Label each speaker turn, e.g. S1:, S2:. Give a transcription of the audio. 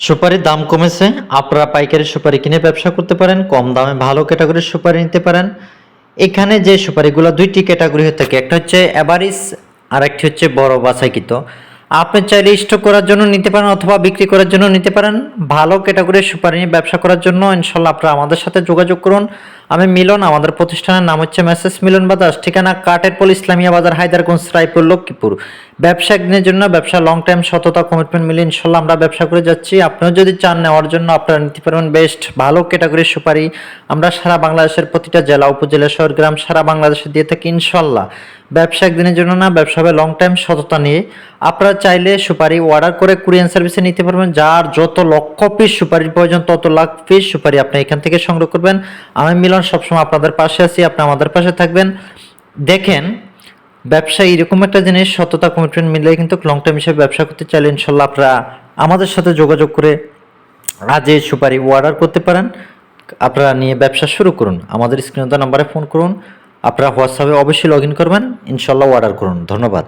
S1: সুপারির দাম কমেছে, আপনারা পাইকারি সুপারি কিনে ব্যবসা করতে পারেন, কম দামে ভালো ক্যাটাগরির সুপারি নিতে পারেন। এখানে যে সুপারিগুলো দুইটি ক্যাটাগরি হয়ে থাকে, একটা হচ্ছে অ্যাভারিস আর একটি হচ্ছে বড় বাছাইকৃত। আপনি চাইলে স্টক করার জন্য নিতে পারেন অথবা বিক্রি করার জন্য নিতে পারেন। ভালো ক্যাটাগরির সুপারি নিয়ে ব্যবসা করার জন্য ইনশাল্লাহ আপনারা আমাদের সাথে যোগাযোগ করুন। আমি মিলন, আমাদের প্রতিষ্ঠানের নাম হচ্ছে মেসেজ মিলন বাজার ঠিকানা কাটেরপল ইসলামিয়া বাজার, হায়দারগঞ্জ, রায়পুর, লক্ষ্মীপুর। ব্যবসা একদিনের জন্য, ব্যবসা লং টাইম সততা কমিটমেন্ট মিলে ইনশাল্লাহ আমরা ব্যবসা করে যাচ্ছি। আপনিও যদি চান নেওয়ার জন্য, আপনারা নিতে পারবেন বেস্ট ভালো ক্যাটাগরির সুপারি। আমরা সারা বাংলাদেশের প্রতিটা জেলা, উপজেলা, শহর, গ্রাম সারা বাংলাদেশে দিয়ে থাকি ইনশাল্লাহ ব্যবসা একদিনের জন্য না, ব্যবসা হবে লং টাইম সততা নিয়ে। আপনারা চাইলে সুপারি অর্ডার করে কুরিয়ান সার্ভিসে নিতে পারবেন, যার যত লক্ষ পিস সুপারির প্রয়োজন, তত লাখ পিস সুপারি আপনি এখান থেকে সংগ্রহ করবেন। আমি মিলন সবসময় আপনাদের পাশে আছি, আপনি আমাদের পাশে থাকবেন। দেখেন ব্যবসা এরকম একটা জিনিস, সততা কমিটমেন্ট মিলে কিন্তু লং টাইম হিসেবে ব্যবসা করতে চাইলে ইনশাল্লাহ আপনারা আমাদের সাথে যোগাযোগ করে আজ সুপারি অর্ডার করতে পারেন। আপনারা নিয়ে ব্যবসা শুরু করুন। আমাদের স্ক্রিনে নাম্বারে ফোন করুন। আপনারা হোয়াটসঅ্যাপে অবশ্যই লগ করবেন। ইনশাল্লাহ অর্ডার করুন। ধন্যবাদ।